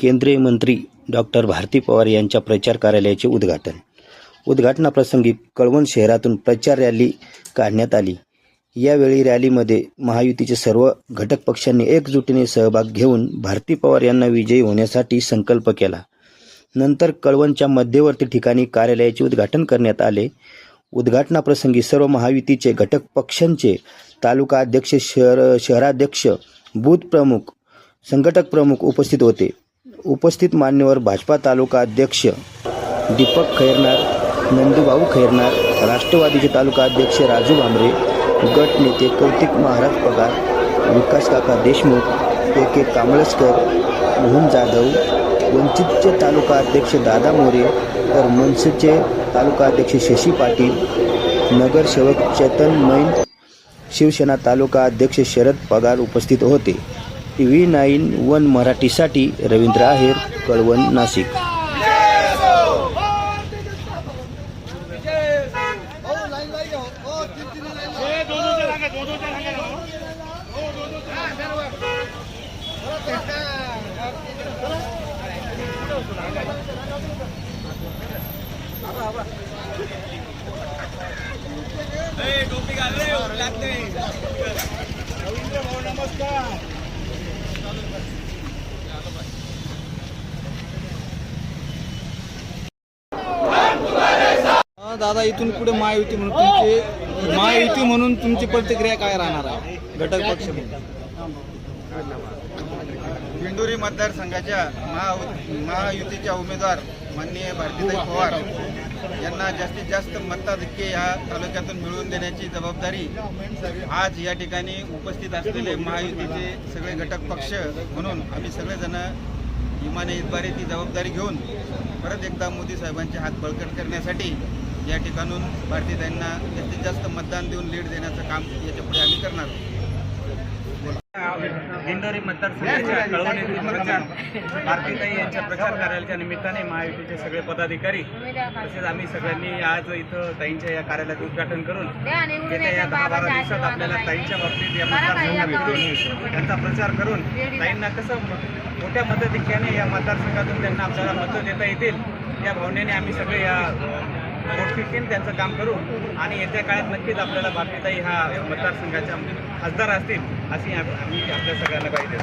केंद्रीय मंत्री डॉक्टर भारती पवार यांच्या प्रचार कार्यालयाचे उद्घाटन. उद्घाटनाप्रसंगी कळवण शहरातून प्रचार रॅली काढण्यात आली. यावेळी रॅलीमध्ये महायुतीचे सर्व घटक पक्षांनी एकजुटीने सहभाग घेऊन भारती पवार यांना विजयी होण्यासाठी संकल्प केला. नंतर कळवणच्या मध्यवर्ती ठिकाणी कार्यालयाचे उद्घाटन करण्यात आले. उद्घाटनाप्रसंगी सर्व महायुतीचे घटक पक्षांचे तालुका अध्यक्ष शहर शहराध्यक्ष बूथ प्रमुख संघटक प्रमुख उपस्थित होते. उपस्थित मान्यवर भाजपा तालुका अध्यक्ष दीपक खैरनार नंदूभाऊ खैरनार राष्ट्रवादीचे तालुका अध्यक्ष राजू भांबरे गट नेते कौतिक महाराज पगार विकास काका देशमुख के के कांबळसकर मोहन जाधव वंचितचे तालुका अध्यक्ष दादा मोरे तर मनसेचे तालुका अध्यक्ष शशी पाटील नगरसेवक चेतन मैन शिवसेना तालुका अध्यक्ष शरद पगार उपस्थित होते. टी व्ही नाईन वन मराठीसाठी रवींद्र आहेर कळवण नाशिक. नमस्कार दादा इथून पुढे महायुती म्हणून तुमची महायुती म्हणून तुमची प्रतिक्रिया काय राहणार आहे घटक पक्ष म्हणून. दिंडोरी मतदारसंघाच्या महा महायुतीच्या उमेदवार माननीय भारतीताई पवार यांना जास्तीत जास्त मताधिक्य या तालुक्यातून मिळवून देण्याची जबाबदारी आज या ठिकाणी उपस्थित असलेले महायुतीचे सगळे घटक पक्ष म्हणून आम्ही सगळेजण इमाने इतबारे ती जबाबदारी घेऊन परत एकदा मोदी साहेबांचे हात बळकट करण्यासाठी या ठिकाणून भारतीताईंना जास्तीत जास्त मतदान देऊन लीड देण्याचं काम याच्यापुढे आम्ही करणार आहोत. दिंडोरी मतदारसंघाच्या कळवण येथील प्रचार. भारतीताई यांच्या प्रचार कार्यालयाच्या निमित्ताने महायुतीचे सगळे पदाधिकारी तसेच आम्ही सगळ्यांनी आज इथं ताईंच्या या कार्यालयात उद्घाटन करून येत्या या दहा बारा दिवसात आपल्याला ताईंच्या बाबतीत या मतदारसंघात त्यांचा प्रचार करून ताईंना कसं मोठ्या मताधिक्याने या मतदारसंघातून त्यांना आपल्याला मतं देता येतील या भावनेने आम्ही सगळे या पोटफिकीने त्यांचं काम करू आणि येत्या काळात नक्कीच आपल्याला भारतीताई हा मतदारसंघाच्या खासदार असतील अशी आम्ही आपल्या सगळ्यांना पाहिजे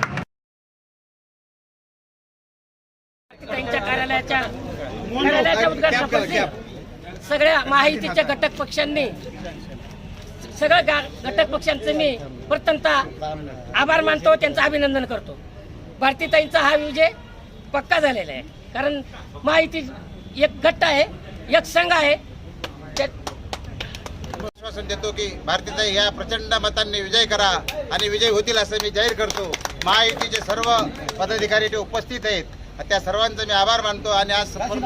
त्यांच्या कार्यालयाच्या कार्यालयाच्या उद्घाटनाप्रसंगी सगळ्या महायुतीच्या घटक पक्षांनी सगळ्या घटक पक्षांचे मी प्रथमतः आभार मानतो त्यांचं अभिनंदन करतो. भारतीताईंचा हा विजय पक्का झालेला आहे. कारण महायुती एक घट्ट आहे एक संघ आहे. आश्वासन देतो की भारतीताई या प्रचंड मतांनी विजय करा आणि विजय होतील असं मी जाहीर करतो. महायुतीचे सर्व पदाधिकारी ते उपस्थित आहेत. त्या सर्वांचा मी आभार मानतो आणि आज संपूर्ण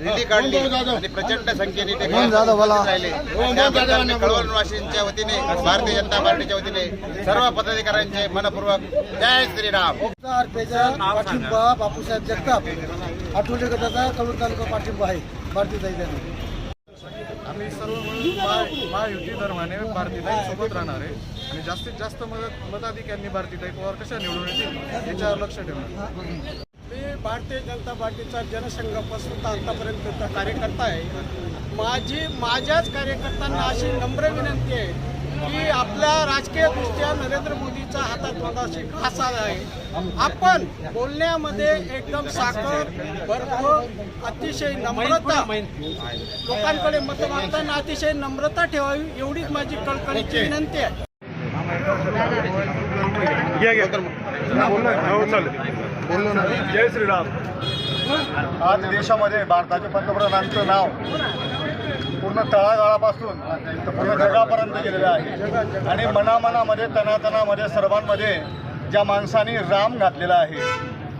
रॅली काढली आणि प्रचंड संख्येने ते उपस्थित राहिले. त्याबद्दल कळवणवासींच्या वतीने भारतीय जनता पार्टीच्या वतीने सर्व पदाधिकाऱ्यांचे मनपूर्वक जय श्रीराम. बापूसाहेब जगताप आठवले गटाचा कळून तालुका पाठिंबा आहे. भारतीय त्यांनी आम्ही सर्व मिळून महायुती धर्माने भारतीताई सोबत राहणार आहे. आणि जास्तीत जास्त मदत मताधिकाऱ्यांनी भारतीताई पवार कशा निवडून येतील याच्यावर लक्ष ठेवणार मी भारतीय जनता पार्टीचा जनसंघापासून तर आतापर्यंतचा कार्यकर्ता आहे. माझी माझ्याच कार्यकर्त्यांना अशी नम्र विनंती आहे की आपल्या राजकीय दृष्ट्या नरेंद्र मोदीचा हातात मगाशी घासा आहे. आपण बोलण्यामध्ये एकदम साखर बर्फ अतिशय नम्रता. लोकांकडे मत मागताना अतिशय नम्रता ठेवावी एवढीच माझी कळकळीची विनंती आहे. जय श्रीराम. आज देशामध्ये भारताच्या पंतप्रधानांचं नाव पूर्ण तळागाळापासून तर पूर्ण जगापर्यंत गेलेलं आहे. आणि मनामनामध्ये तनातनामध्ये सर्वांमध्ये ज्या माणसाने राम घातलेला आहे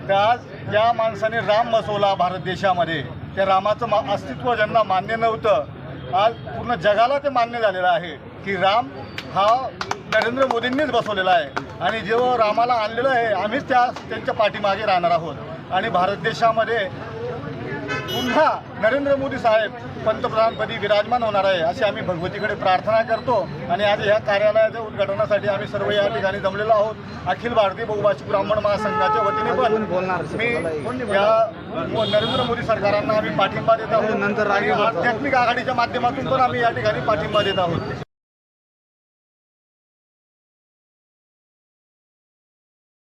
त्या आज ज्या माणसाने राम बसवला भारत देशामध्ये. त्या रामाचं मा अस्तित्व ज्यांना मान्य नव्हतं आज पूर्ण जगाला ते मान्य झालेलं आहे की राम हा नरेंद्र मोदींनीच बसवलेला आहे. आणि जेव्हा रामाला आणलेलं आहे आम्हीच त्या त्यांच्या पाठीमागे राहणार आहोत. आणि भारत देशामध्ये पुन्हा नरेंद्र मोदी साहेब पंतप्रधानपदी विराजमान होणार आहे अशी आम्ही भगवतीकडे प्रार्थना करतो. आणि आज ह्या कार्यालयाच्या उद्घाटनासाठी आम्ही सर्व या ठिकाणी जमलेलो आहोत. अखिल भारतीय बहुभाषिक ब्राह्मण महासंघाच्या वतीने पण मी या नरेंद्र मोदी सरकारांना आम्ही पाठिंबा देत आहोत. आध्यात्मिक आघाडीच्या माध्यमातून पण आम्ही या ठिकाणी पाठिंबा देत आहोत.